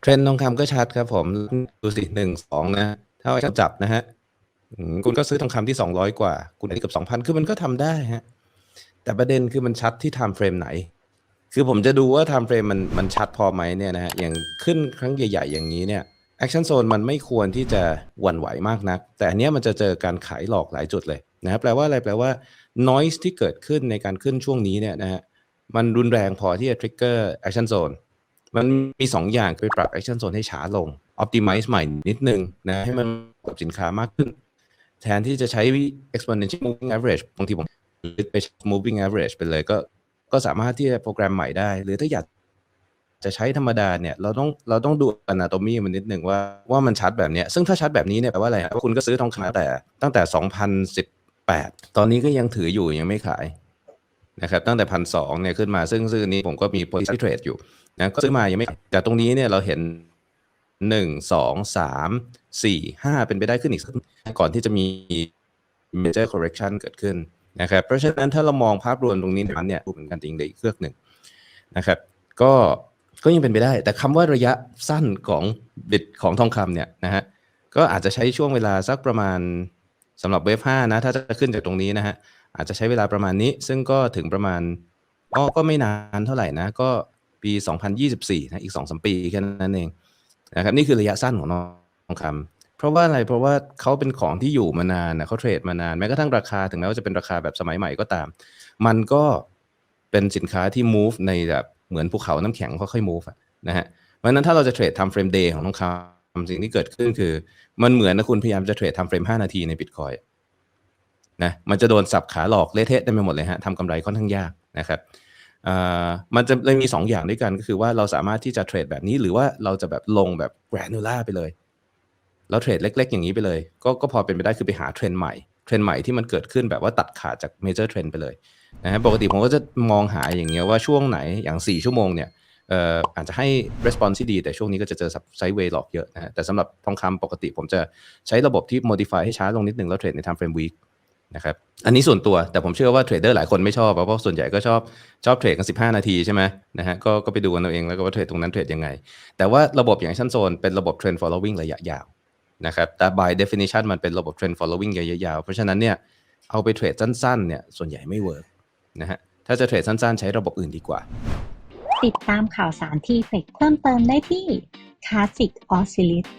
เทรนด์ทองคำก็ชัดครับผม ดูสิหนึ่งสองนะ ถ้าว่าจับนะฮะคุณก็ซื้อทองคำที่สองร้อยกว่า คุณอันนี้เกับสองพันคือมันก็ทำได้ฮะ แต่ประเด็นคือมันชัดที่ time frame ไหน คือผมจะดูว่า time frame มันมันชัดพอไหมเนี่ยนะฮะ อย่างขึ้นครั้งใหญ่ ๆ อย่างนี้เนี่ย action zone มันไม่ควรที่จะหวั่นไหวมากนัก แต่อันนี้มันจะเจอการขายหลอกหลายจุดเลยนะครับแปลว่าอะไรแปลว่า noise ที่เกิดขึ้นในการขึ้นช่วงนี้เนี่ยนะฮะมันรุนแรงพอที่จะ trigger action zone มันมี2ออย่างคือปรับ action zone ให้ช้าลง optimize ใหม่นิดนึงนะให้มันกับสินค้ามากขึ้น แทนที่จะใช้ exponential moving average บางทีผมไป moving average ไปเลยก็ก็สามารถที่จะโปรแกรมใหม่ได้ หรือถ้าอยากจะใช้ธรรมดาเนี่ยเราต้องเราต้องดู anatomy มันนิดหนึ่งว่าว่ามันชัดแบบเนี้ยซึ่งถ้าชัดแบบนี้เนี่ยแปลว่าอะไรครับคุณก็ซื้อทองคำแต่ตั้งแต่ 2018 ตอนนี้ก็ยังถืออยู่ยังไม่ขาย นะครับตั้งแต่พันสองเนี่ยขึ้นมาซึ่งซึ่งอันนี้ผมก็มี position trade อยู่นะก็ซื้อมายังไม่แต่ตรงนี้เนี่ยเราเห็นหนึ่งสองสามสี่ห้าเป็นไปได้ขึ้นอีกสักก่อนที่จะมี major correction เกิดขึ้นนะครับเพราะฉะนั้นถ้าเรามองภาพรวมตรงนี้นี่ยเนี่ยดูเหมือนกันจริงเลยอีกเครื่องหนึ่งนะครับ ก็ก็ยังเป็นไปได้ แต่คำว่าระยะสั้นของบิตของทองคำเนี่ยนะฮะก็อาจจะใช้ช่วงเวลาสักประมาณสำหรับเวฟห้านะ ถ้าจะขึ้นจากตรงนี้นะฮะ อาจจะใช้เวลาประมาณนี้ ซึ่งก็ถึงประมาณก็ก็ไม่นานเท่าไหร่นะ ก็ปี 2024นะอีก2-3ปีแค่นั้นเองนะครับนี่คือระยะสั้นของทองคำเพราะว่าอะไรเพราะว่าเขาเป็นของที่อยู่มานานนะเขาเทรดมานานแม้กระทั่งราคาถึงแม้ว่าจะเป็นราคาแบบสมัยใหม่ก็ตาม มันก็เป็นสินค้าที่ move ในแบบเหมือนภูเขาน้ำแข็งค่อยๆ move นะฮะเพราะฉะนั้นถ้าเราจะเทรดทำเฟรมเดย์ของทองคำสิ่งที่เกิดขึ้นคือ มันเหมือนนะคุณพยายามจะเทรดทำเฟรม5 นาทีในบิตคอยนะมันจะโดนสับขาหลอกเละเทะเต็มไปหมดเลยฮะทำกำไรค่อนข้างยากนะครับมันจะเลยมี 2 อย่างด้วยกันก็คือว่าเราสามารถที่จะเทรดแบบนี้หรือว่าเราจะแบบลงแบบ granular ไปเลยแล้วเทรดเล็ก ๆ อย่างนี้ไปเลย ก็ก็พอเป็นไปได้คือไปหาเทรนด์ใหม่เทรนด์ใหม่ที่มันเกิดขึ้นแบบว่าตัดขาดจากเมเจอร์เทรนด์ไปเลยนะฮะปกติผมก็จะมองหาอย่างเงี้ยว่าช่วงไหนอย่าง 4 ชั่วโมงเนี่ยอออาจจะให้ response ที่ดี แต่ช่วงนี้ก็จะเจอไซด์เวย์หลอกเยอะนะฮะแต่สำหรับทองคำปกติผมจะใช้ระบบที่ modify ให้ช้าลงนิดนึงแล้วเทรดใน time frame week นะครับอันนี้ส่วนตัวแต่ผมเชื่อว่าเทรดเดอร์หลายคนไม่ชอบ เพราะส่วนใหญ่ก็ชอบชอบเทรดกัน 15 นาทีใช่ไหมนะฮะก็ก็ไปดูกันเอาเองแล้วก็ว่าเทรดตรงนั้นเทรดยังไง แต่ว่าระบบอย่างชั้นโซนเป็นระบบ trend following ระยะยาวนะครับแต่ by definition มันเป็นระบบ trend following ระยะยาว เพราะฉะนั้นเนี่ยเอาไปเทรดสั้นๆเนี่ยส่วนใหญ่ไม่เวิร์กนะฮะถ้าจะเทรดสั้นๆ ใช้ระบบอื่นดีกว่า ติดตามข่าวสารทีเฟกเพิ่มเติมได้ที่ Classic Oscillist